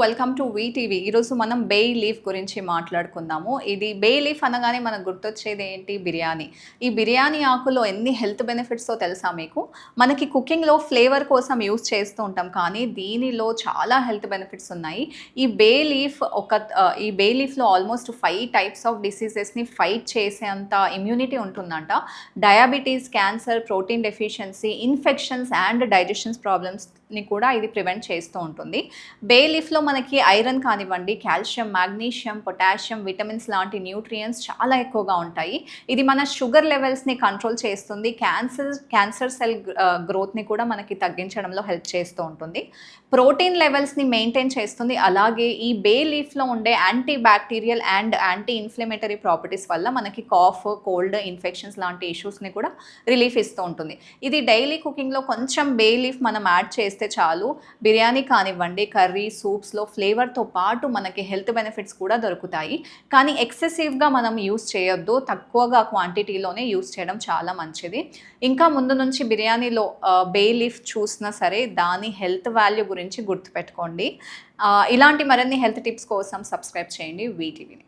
Welcome to VTV ఈరోజు మనం బే leaf గురించి మాట్లాడుకుందాము. ఇది బే లీఫ్ అనగానే మనకు గుర్తొచ్చేది ఏంటి? బిర్యానీ. ఈ బిర్యానీ ఆకులో ఎన్ని హెల్త్ బెనిఫిట్స్తో తెలుసా మీకు? మనకి కుకింగ్లో ఫ్లేవర్ కోసం యూస్ చేస్తూ ఉంటాం. కానీ దీనిలో చాలా హెల్త్ బెనిఫిట్స్ ఉన్నాయి. ఈ బే లీఫ్ ఒక ఈ బే లీఫ్లో ఆల్మోస్ట్ ఫైవ్ టైప్స్ ఆఫ్ డిసీజెస్ని ఫైట్ చేసేంత ఇమ్యూనిటీ ఉంటుందంట. Diabetes cancer protein deficiency infections and digestions problems ని కూడా ఇది ప్రివెంట్ చేస్తూ ఉంటుంది. బే లీఫ్లో మనకి ఐరన్ కానివ్వండి కాల్షియం మాగ్నీషియం పొటాషియం విటమిన్స్ లాంటి న్యూట్రియంట్స్ చాలా ఎక్కువగా ఉంటాయి. ఇది మన షుగర్ లెవెల్స్ని కంట్రోల్ చేస్తుంది. క్యాన్సర్ క్యాన్సర్ సెల్ గ్రోత్ని కూడా మనకి తగ్గించడంలో హెల్ప్ చేస్తూ ఉంటుంది. ప్రోటీన్ లెవెల్స్ని మెయింటైన్ చేస్తుంది. అలాగే ఈ బే లీఫ్లో ఉండే anti bacterial and anti inflammatory properties వల్ల మనకి కాఫ్ కోల్డ్ ఇన్ఫెక్షన్స్ లాంటి ఇష్యూస్ని కూడా రిలీఫ్ ఇస్తూ ఉంటుంది. ఇది డైలీ కుకింగ్లో కొంచెం బే లీఫ్ మనం యాడ్ చేస్తే చాలు. బిర్యానీ కానివ్వండి కర్రీ సూప్స్లో ఫ్లేవర్తో పాటు మనకి హెల్త్ బెనిఫిట్స్ కూడా దొరుకుతాయి. కానీ ఎక్సెసివ్గా మనం యూస్ చేయొద్దు. తక్కువగా క్వాంటిటీలోనే యూస్ చేయడం చాలా మంచిది. ఇంకా ముందు నుంచి బిర్యానీలో బే లీఫ్ చూసినా సరే దాని హెల్త్ వాల్యూ గురించి గుర్తుపెట్టుకోండి. ఇలాంటి మరిన్ని హెల్త్ టిప్స్ కోసం సబ్స్క్రైబ్ చేయండి. వీటీవీని.